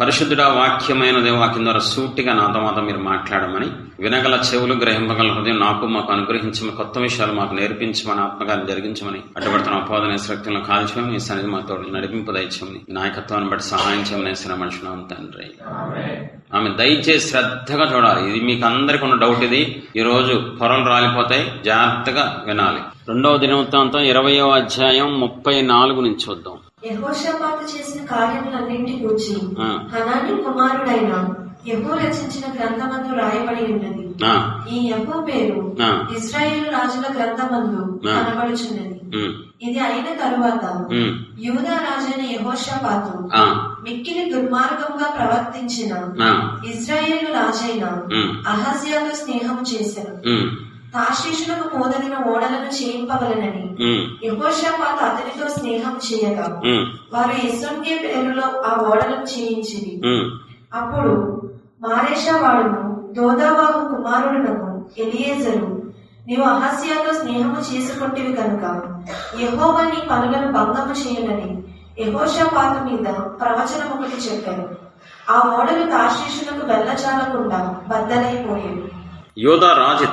పరిశుద్ధుడా వాక్యమైన దేవాక్యం ద్వారా సూటిగా నాతో మాతో మీరు మాట్లాడమని వినగల చెవులు గ్రహింపగల హృదయం నాకు మాకు అనుగ్రహించమని కొత్త విషయాలు మాకు నేర్పించమని ఆత్మకార్యం జరిగించమని అడ్డుపడుతున్న అపోదన శక్తులను కాల్చమని మీ సన్నిధి మాతో నడిపింపు దయచమని నాయకత్వాన్ని బట్టి సహాయం చేయమని వేసిన మనుషులు తండ్రి. ఆమె దయచేసి శ్రద్ధగా చూడాలి. ఇది మీకు అందరికి ఉన్న డౌట్ ఇది. ఈ రోజు పొరలు రాలిపోతాయి. జాగ్రత్తగా వినాలి. రెండవ దినవృత్తాంతం ఇరవయో అధ్యాయం ముప్పై నాలుగు నుంచి చూద్దాం. యెహోషాపాతు చేసిన కార్యములన్నింటి గూర్చి హనాని కుమారుడైన యహో రచించిన గ్రంథమందు రాయబడి ఉన్నది. ఈ యహో పేరు ఇస్రాయేలు రాజుల గ్రంథమందు. కనబడుచున్నది. ఇది అయిన తరువాత యూదా రాజైన యెహోషాపాతు మిక్కిలి దుర్మార్గంగా ప్రవర్తించిన ఆ, ఇజ్రాయేలు రాజైన అహజ్యాతో స్నేహం చేశాను ఉమ్, తాషీషులకు పోదగిన ఓడలను చేయింపవలనని. ఉమ్, యెహోషాపాతు అతనితో స్నేహం చేయగా ఉమ్, వారు ఎస్సొంగే పేరులో ఆ ఓడలను చేయించింది అప్పుడు మారేషా వాడును దోదాబాబు కుమారుడునకు ఎలియేజరు నీవు అహస్యాతో స్నేహము చేసుకొంటివి కనుక యెహోవా నీ పనులను భంగము చేయనని యెహోషాపాతు మీద ప్రవచనం ఒకటి చెప్పాను ఆ ఓడలు తార్షీషులకు వెళ్ళచాలకుండా బద్దలైపోయేవి. యూదా రాజు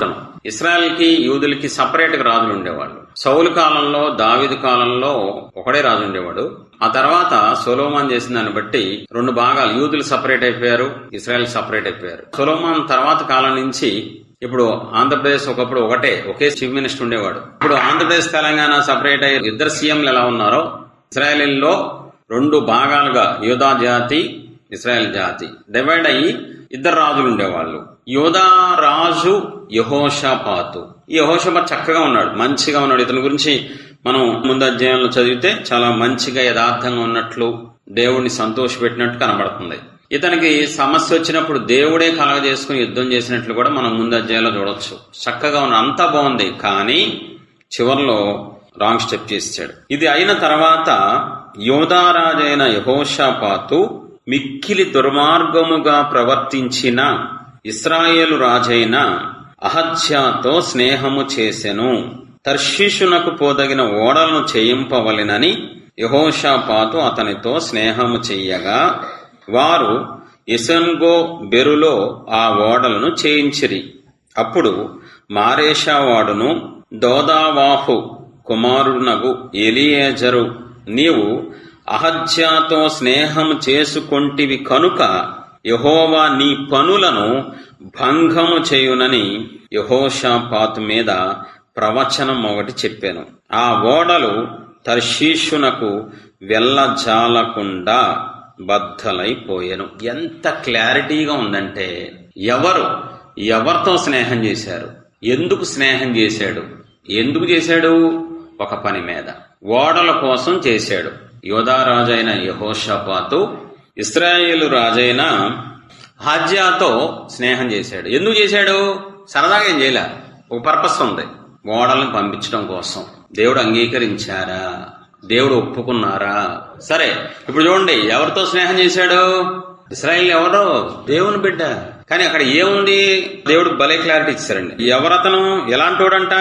ఇస్రాయల్కి యూదులకి సపరేట్గా రాజులు ఉండేవాళ్ళు. సౌలు కాలంలో దావిదు కాలంలో ఒకడే రాజు ఉండేవాడు. ఆ తర్వాత సొలోమాన్ చేసిన దాన్ని బట్టి రెండు భాగాలు యూదులు సపరేట్ అయిపోయారు ఇస్రాయల్ సపరేట్ అయిపోయారు. సొలోమాన్ తర్వాత కాలం నుంచి ఇప్పుడు ఆంధ్రప్రదేశ్ ఒకప్పుడు ఒకటే ఒకే చీఫ్ మినిస్టర్ ఉండేవాడు. ఇప్పుడు ఆంధ్రప్రదేశ్ తెలంగాణ సపరేట్ అయ్యి ఇద్దరు సీఎంలు ఎలా ఉన్నారో ఇస్రాయలీల్లో రెండు భాగాలుగా యూదా జాతి ఇస్రాయల్ జాతి. డివైడ్ అయ్యి ఇద్దరు రాజులు ఉండేవాళ్ళు. యోధా రాజు యహోషాపాతు. ఈ యహోషాపాత్ చక్కగా ఉన్నాడు మంచిగా ఉన్నాడు. ఇతని గురించి మనం ముందు అధ్యాయంలో చదివితే చాలా మంచిగా యథార్థంగా ఉన్నట్లు దేవుడిని సంతోషపెట్టినట్టు కనబడుతుంది. ఇతనికి సమస్య వచ్చినప్పుడు దేవుడే కలగజేసుకుని యుద్ధం చేసినట్లు కూడా మనం ముందు అధ్యాయంలో చూడొచ్చు. చక్కగా ఉన్న అంతా బాగుంది. కానీ చివర్లో రాంగ్ స్టెప్ చేసాడు ఇది అయిన తర్వాత యోధారాజైన యహోషాపాతు మిక్కిలి దుర్మార్గముగా ప్రవర్తించిన ఇస్రాయేలు రాజైన అహజ్యాతో స్నేహము చేసెను. తర్షీషునకు పోదగిన ఓడలను చేయింపవలెనని యహోషాపాతు అతనితో స్నేహము చెయ్యగా వారు ఇసన్గో బెరులో ఆ ఓడలను చేయించిరి. అప్పుడు మారేషావాడును దోదావాహు కుమారునగు ఎలియేజరు నీవు అహజ్యాతో స్నేహం చేసుకొంటివి కనుక యహోవా నీ పనులను భంగము చేయునని యహోషాపాత్ మీద ప్రవచనం ఒకటి చెప్పాను. ఆ ఓడలు తర్షీషునకు వెళ్ళజాలకుండా బద్దలైపోయాను. ఎంత క్లారిటీగా ఉందంటే ఎవరు ఎవరితో స్నేహం చేశారు? ఎందుకు స్నేహం చేశాడు? ఎందుకు చేశాడు? ఒక పని మీద. ఓడల కోసం చేశాడు. యోధారాజైన యహోషపాతు ఇస్రాయేలు రాజైన హాజ్యాతో స్నేహం చేశాడు. ఎందుకు చేశాడు? సరదాగా ఏం చేయలే. ఒక పర్పస్ ఉంది. ఓడలను పంపించడం కోసం. దేవుడు అంగీకరించారా? దేవుడు ఒప్పుకున్నారా? సరే ఇప్పుడు చూడండి ఎవరితో స్నేహం చేశాడు? ఇస్రాయిల్ ఎవరు? దేవుని బిడ్డ. కానీ అక్కడ ఏముంది? దేవుడు భలే క్లారిటీ ఇచ్చారండి. ఎవరతను? ఎలాంటోడంట?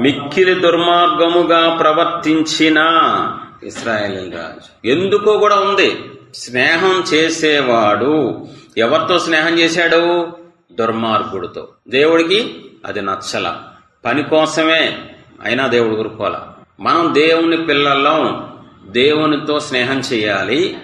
మిక్కిలి దుర్మార్గముగా ప్రవర్తించిన ఇస్రాయేల్ రాజు. ఎందుకో కూడా ఉంది. స్నేహం చేసేవాడు ఎవరితో స్నేహం చేశాడు? దుర్మార్గుడితో. దేవుడికి అది నచ్చల. పని కోసమే అయినా దేవుడు ఊరుకోల మనం దేవుని పిల్లల్లో దేవునితో స్నేహం చేయాలి.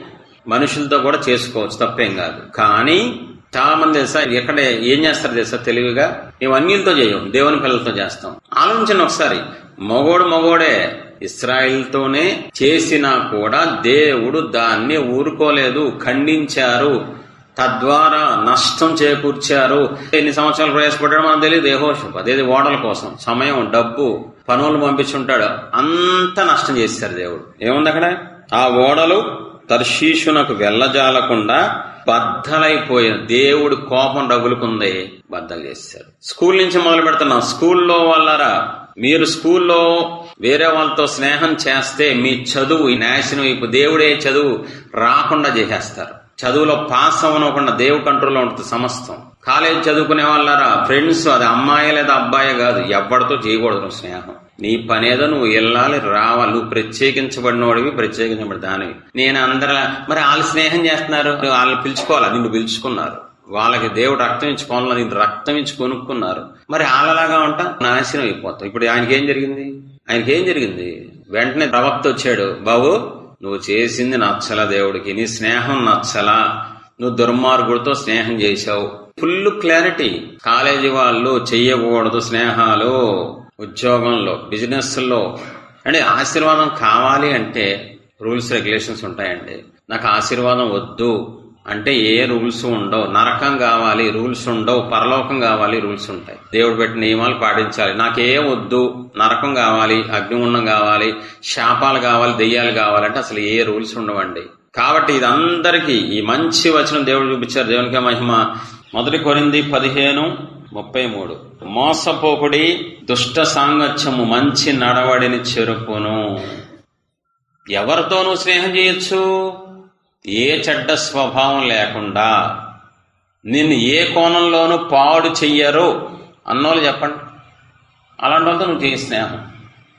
మనుషులతో కూడా చేసుకోవచ్చు తప్పేం కాదు. కానీ చాలా మంది తెలుసా ఎక్కడ ఏం చేస్తారు తెలుసా తెలివిగా? మేము అన్యులతో చేయం దేవుని పిల్లలతో చేస్తాం. ఆలోచించండి ఒకసారి. మగోడు మగోడే ఇస్రాయిల్తోనే చేసినా కూడా దేవుడు దాన్ని ఊరుకోలేదు ఖండించారు. తద్వారా నష్టం చేకూర్చారు. ఎన్ని సంవత్సరాలు ప్రయాసపడ్డాడో మనకు తెలియదు దేహోషం అదేది ఓడల కోసం. సమయం డబ్బు పనులు పంపించుంటాడు. అంత నష్టం చేశారు దేవుడు. ఏముంది అక్కడ? ఆ ఓడలు తర్షీషునకు వెళ్ళజాలకుండా బద్దలైపోయిన దేవుడు కోపం రగులుకుంది బద్దలు చేశారు. స్కూల్ నుంచి మొదలు పెడుతున్నాం. స్కూల్లో వాళ్ళరా? మీరు స్కూల్లో వేరే వాళ్ళతో స్నేహం చేస్తే మీ చదువు ఈ నాశనం ఇప్పుడు దేవుడే చదువు రాకుండా చేసేస్తారు. చదువులో పాస్ అవ్వనకుండా దేవు కంట్రోల్లో ఉంటుంది సమస్తం. కాలేజ్ చదువుకునే వాళ్ళరా ఫ్రెండ్స్ అది అమ్మాయి లేదా అబ్బాయి కాదు. ఎవరితో చేయకూడదు నువ్వు స్నేహం. నీ పనేదో నువ్వు వెళ్ళాలి రావాలి. నువ్వు ప్రత్యేకించబడినోడివి ప్రత్యేకించబడి దానివి. నేను అందరిలా మరి వాళ్ళు స్నేహం చేస్తున్నారు? వాళ్ళని పిలుచుకోవాలి. నిన్ను పిలుచుకున్నారు. వాళ్ళకి దేవుడు రక్తం ఇచ్చి కొనలో రక్తం ఇచ్చి కొనుక్కున్నారు. మరి వాళ్ళలాగా ఉంటా నాశనం అయిపోతాం. ఇప్పుడు ఆయనకి ఏం జరిగింది? ఆయనకి ఏం జరిగింది? వెంటనే ప్రవక్త వచ్చాడు. బాబు నువ్వు చేసింది నచ్చలా దేవుడికి నీ స్నేహం నచ్చలా నువ్వు దుర్మార్గుడితో స్నేహం చేశావు. Full clarity. కాలేజీ వాళ్ళు చెయ్యకూడదు స్నేహాలు ఉద్యోగంలో బిజినెస్లో అంటే ఆశీర్వాదం కావాలి అంటే రూల్స్ రెగ్యులేషన్స్ ఉంటాయండి. నాకు ఆశీర్వాదం వద్దు. అంటే ఏ రూల్స్ ఉండవు. నరకం కావాలి రూల్స్ ఉండవు. పరలోకం కావాలి రూల్స్ ఉంటాయి. దేవుడు పెట్టిన నియమాలు పాటించాలి. నాకే వద్దు. నరకం కావాలి అగ్నిగుండం కావాలి శాపాలు కావాలి దెయ్యాలు కావాలంటే అసలు ఏ రూల్స్ ఉండవండి. కాబట్టి ఇదందరికీ ఈ మంచి వచనం దేవుడు చూపించారు. దేవునికి మహిమ. మొదటి కొరింది పదిహేను ముప్పై మూడు. మోసపోకుడి దుష్ట సాంగత్యము మంచి నడవడిని చెరుపును ఎవరితోనూ స్నేహం చేయొచ్చు? ఏ చెడ్డ స్వభావం లేకుండా నిన్ను ఏ కోణంలోనూ పాడు చెయ్యరు అన్నోళ్ళు చెప్పండి. అలాంటి వాళ్ళతో నువ్వు చేయి స్నేహం.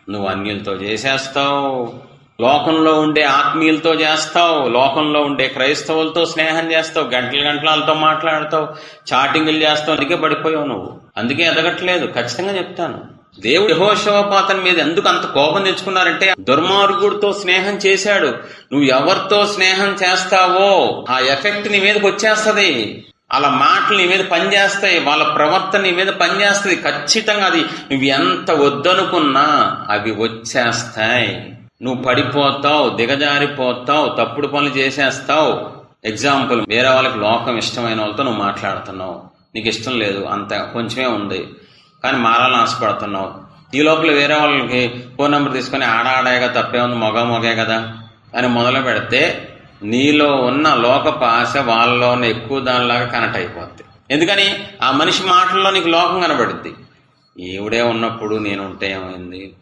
నువ్వు అన్యులతో చేసేస్తావు. లోకంలో ఉండే ఆత్మీయులతో చేస్తావు. లోకంలో ఉండే క్రైస్తవులతో స్నేహం చేస్తావు. గంటల గంటలతో మాట్లాడతావు. చాటింగులు చేస్తావు. అందుకే పడిపోయావు నువ్వు. అందుకే ఎదగట్లేదు. ఖచ్చితంగా చెప్తాను. దేవుడు యహోశవపాతం మీద ఎందుకు అంత కోపం తెచ్చుకున్నారంటే దుర్మార్గుడితో స్నేహం చేశాడు. నువ్వు ఎవరితో స్నేహం చేస్తావో ఆ ఎఫెక్ట్ నీ మీదకి వచ్చేస్తుంది. వాళ్ళ మాటలు నీ మీద పనిచేస్తాయి వాళ్ళ ప్రవర్తన నీ మీద పనిచేస్తుంది. ఖచ్చితంగా అది నువ్వు ఎంత వద్దనుకున్నా అవి వచ్చేస్తాయి. నువ్వు పడిపోతావు దిగజారిపోతావు తప్పుడు పనులు చేసేస్తావు. ఎగ్జాంపుల్ వేరే వాళ్ళకి లోకం ఇష్టమైన వాళ్ళతో నువ్వు మాట్లాడుతున్నావు. నీకు ఇష్టం లేదు అంత కొంచెమే ఉంది. కానీ మారాలని ఆశపడుతున్నావు. ఈ లోపల వేరే వాళ్ళకి ఫోన్ నెంబర్ తీసుకొని ఆడ ఆడాయగా తప్పే ఉంది మొగ మొగే కదా అని మొదలు పెడితే నీలో ఉన్న లోకపు ఆశ వాళ్ళలోనే ఎక్కువ దానిలాగా కనెక్ట్ అయిపోద్ది. ఎందుకని? ఆ మనిషి మాటల్లో నీకు లోకం కనబడుద్ది. ఈవిడే ఉన్నప్పుడు నేను ఉంటే ఏమైంది?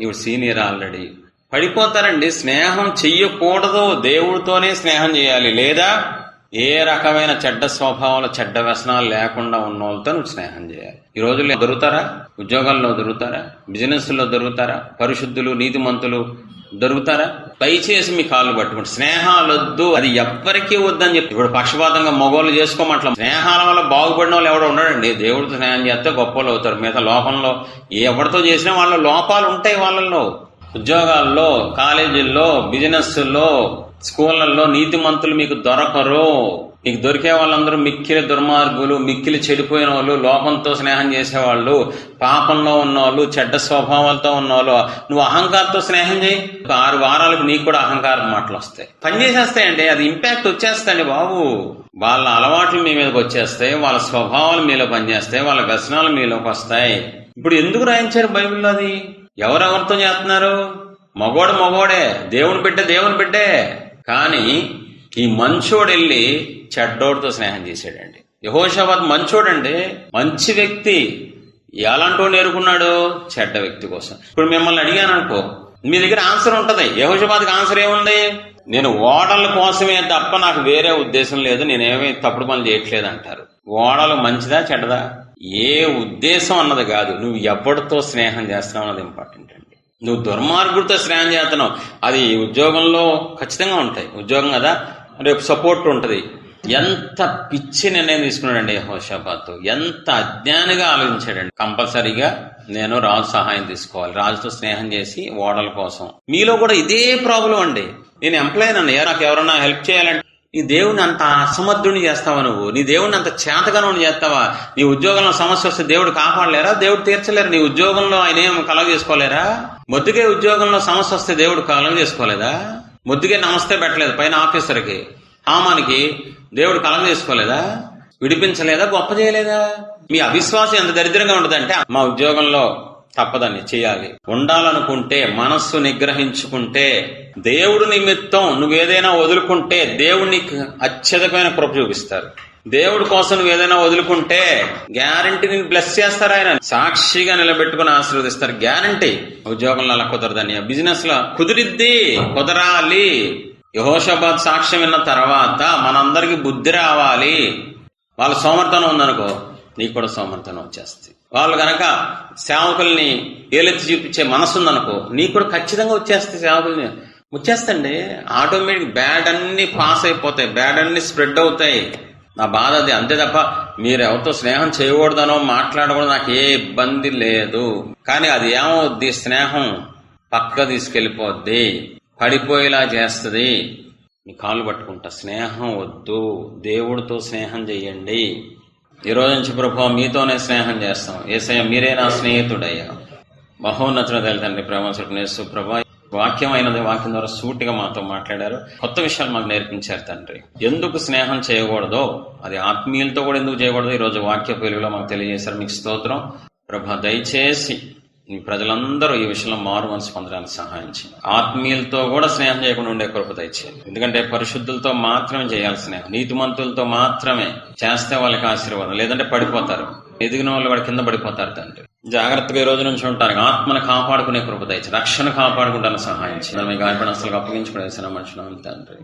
ఈవిడ సీనియర్ ఆల్రెడీ పడిపోతారండి. స్నేహం చెయ్యకూడదు. దేవుడితోనే స్నేహం చేయాలి. లేదా ఏ రకమైన చెడ్డ స్వభావాలు చెడ్డ వ్యసనాలు లేకుండా ఉన్న వాళ్ళతో నువ్వు స్నేహం చేయాలి. ఈ రోజుల్లో దొరుకుతారా? ఉద్యోగాల్లో దొరుకుతారా? బిజినెస్లో దొరుకుతారా? పరిశుద్ధులు నీతిమంతులు దొరుకుతారా? దయచేసి మీ కాళ్ళు పట్టుకుంటే స్నేహాలొద్దు అది ఎవ్వరికీ వద్దని చెప్పి. ఇప్పుడు పక్షపాతంగా మగోళ్ళు చేసుకోమట్లా స్నేహాల వల్ల బాగుపడిన వాళ్ళు ఎవడో ఉండడండి దేవుడితో స్నేహం చేస్తే గొప్పలు అవుతారు. మిగతా లోకంలో ఎవరితో చేసినా వాళ్ళ లోపాలు ఉంటాయి వాళ్ళల్లో. ఉద్యోగాల్లో కాలేజీల్లో బిజినెస్లో స్కూళ్ళల్లో నీతిమంతులు మీకు దొరకరు. మీకు దొరికే వాళ్ళందరూ మిక్కిలి దుర్మార్గులు మిక్కిలి చెడిపోయిన వాళ్ళు లోపంతో స్నేహం చేసేవాళ్ళు పాపంలో ఉన్నవాళ్ళు చెడ్డ స్వభావాలతో ఉన్నవాళ్ళు నువ్వు అహంకారంతో స్నేహం చేయి. ఒక ఆరు వారాలకు నీకు కూడా అహంకారం మాటలు వస్తాయి. పనిచేసేస్తాయండి అది ఇంపాక్ట్ వచ్చేస్తాయండి బాబు. వాళ్ళ అలవాట్లు మీ మీదకి వచ్చేస్తాయి వాళ్ళ స్వభావాలు మీలో పనిచేస్తాయి వాళ్ళ వ్యసనాలు మీలోకి వస్తాయి. ఇప్పుడు ఎందుకు రాయించారు బైబిల్లో అది? ఎవరెవరితో చేస్తున్నారు? మగోడు మగోడే దేవుని బిడ్డ దేవుని బిడ్డే. కానీ ఈ మంచోడు వెళ్ళి చెడ్డోడితో స్నేహం చేశాడండి. యహోషాబాద్ మంచోడండి మంచి వ్యక్తి ఎలాంటో నేర్కున్నాడు చెడ్డ వ్యక్తి కోసం. ఇప్పుడు మిమ్మల్ని అడిగాను అనుకో మీ దగ్గర ఆన్సర్ ఉంటుంది. యహోషాబాద్కి ఆన్సర్ ఏముంది? నేను ఓడల కోసమే తప్ప నాకు వేరే ఉద్దేశం లేదు. నేనేమీ తప్పుడు పనులు చేయట్లేదు అంటారు ఓడలు మంచిదా చెడ్డదా? ఏ ఉద్దేశం అన్నది కాదు. నువ్వు ఎవరితో స్నేహం చేస్తున్నావు అన్నది ఇంపార్టెంట్ అండి. నువ్వు దుర్మార్గుడితో స్నేహం చేస్తున్నావు. అది ఉద్యోగంలో ఖచ్చితంగా ఉంటాయి. ఉద్యోగం కదా? రేపు సపోర్ట్ ఉంటుంది. ఎంత పిచ్చి నిర్ణయం తీసుకున్నాడండి హోషాబాద్ ఎంత అజ్ఞానిగా ఆలోచించాడండి. కంపల్సరీగా నేను రాజు సహాయం తీసుకోవాలి. రాజుతో స్నేహం చేసి ఓడల కోసం. మీలో కూడా ఇదే ప్రాబ్లం అండి. నేను ఎంప్లాయ్ అన్నయ్య నాకు ఎవరన్నా హెల్ప్ చేయాలంటే నీ దేవుడిని అంత అసమర్థుని చేస్తావా నువ్వు? నీ దేవుడిని అంత చేతగానోని చేస్తావా? నీ ఉద్యోగంలో సమస్య వస్తే దేవుడు కాపాడలేరా? దేవుడు తీర్చలేరు? నీ ఉద్యోగంలో ఆయన ఏం కలగ చేసుకోలేరా? మొద్దుగే ఉద్యోగంలో సమస్య వస్తే దేవుడు కలగ చేసుకోలేదా? మొద్దుగే నమస్తే పెట్టలేదు పైన ఆఫీసర్కి. హామానికి దేవుడు కలం చేసుకోలేదా? విడిపించలేదా? గొప్ప చేయలేదా? మీ అవిశ్వాసం ఎంత దరిద్రంగా ఉంటుందంటే మా ఉద్యోగంలో తప్పదని చేయాలి. ఉండాలనుకుంటే మనస్సు నిగ్రహించుకుంటే దేవుడు నిమిత్తం నువ్వేదైనా వదులుకుంటే దేవుడు నీకు అత్యధికమైన కృప చూపిస్తారు. దేవుడి కోసం నువ్వు ఏదైనా వదులుకుంటే గ్యారంటీ నేను బ్లెస్ చేస్తారు ఆయన. సాక్షిగా నిలబెట్టుకుని ఆశీర్వదిస్తారు. గ్యారంటీ. ఉద్యోగంలో అలా కుదరదని బిజినెస్లో కుదిరిద్ది కుదరాలి. యహోషాబాద్ సాక్ష్యం విన్న తర్వాత మనందరికి బుద్ధి రావాలి. వాళ్ళ సోమర్థనం ఉందనుకో నీకు కూడా సోమర్థనం వచ్చేస్తుంది. వాళ్ళు గనక సేవకుల్ని ఏలెత్తి చూపించే మనసు ఉందనుకో నీకు కూడా ఖచ్చితంగా వచ్చేస్తాయి సేవకుల్ని. వచ్చేస్తండి. ఆటోమేటిక్ బ్యాడ్ అన్ని పాస్ అయిపోతాయి. బ్యాడ్ అన్ని స్ప్రెడ్ అవుతాయి. నా బాధ అది అంతే తప్ప మీరు ఎవరితో స్నేహం చేయకూడదనో మాట్లాడకూడదు నాకు ఏ ఇబ్బంది లేదు. కానీ అది ఏమవుద్ది? స్నేహం పక్క తీసుకెళ్ళిపోద్ది. పడిపోయేలా చేస్తుంది. మీ కాళ్ళు పట్టుకుంటా. స్నేహం వద్దు. దేవుడితో స్నేహం చెయ్యండి. ఈ రోజు నుంచి ప్రభు మీతోనే స్నేహం చేస్తాం. ఏసయ్య మీరే నా స్నేహితుడయ్యా. మహోన్నతుడు తండ్రి ప్రేమ నేసు ప్రభా. వాక్యం అయినది వాక్యం ద్వారా సూటిగా మాతో మాట్లాడారు. కొత్త విషయాలు మాకు నేర్పించారు తండ్రి. ఎందుకు స్నేహం చేయకూడదో అది ఆత్మీయులతో కూడా ఎందుకు చేయకూడదు ఈ రోజు వాక్య వెలుగులో మాకు తెలియజేశారు. మీకు స్తోత్రం. ప్రభా దయచేసి మీ ప్రజలందరూ ఈ విషయంలో మారు మనసు పొందడానికి సహాయం చేయండి ఆత్మీయులతో కూడా స్నేహం చేయకుండా ఉండే కృప దయచేయండి. ఎందుకంటే పరిశుద్ధులతో మాత్రమే చేయాలి స్నేహం. నీతిమంతులతో మాత్రమే చేస్తే వాళ్ళకి ఆశీర్వాదం. లేదంటే పడిపోతారు. ఎదిగిన వాళ్ళు వాడి కింద పడిపోతారు తండ్రి. జాగ్రత్తగా ఈ రోజు నుంచి ఉంటాను ఆత్మను కాపాడుకునే కృప దయచి రక్షణ కాపాడుకుంటాను సహాయం చేయాలి మీ గాయపడి అసలు అప్పగించుకునేసిన మనుషులు తండ్రి.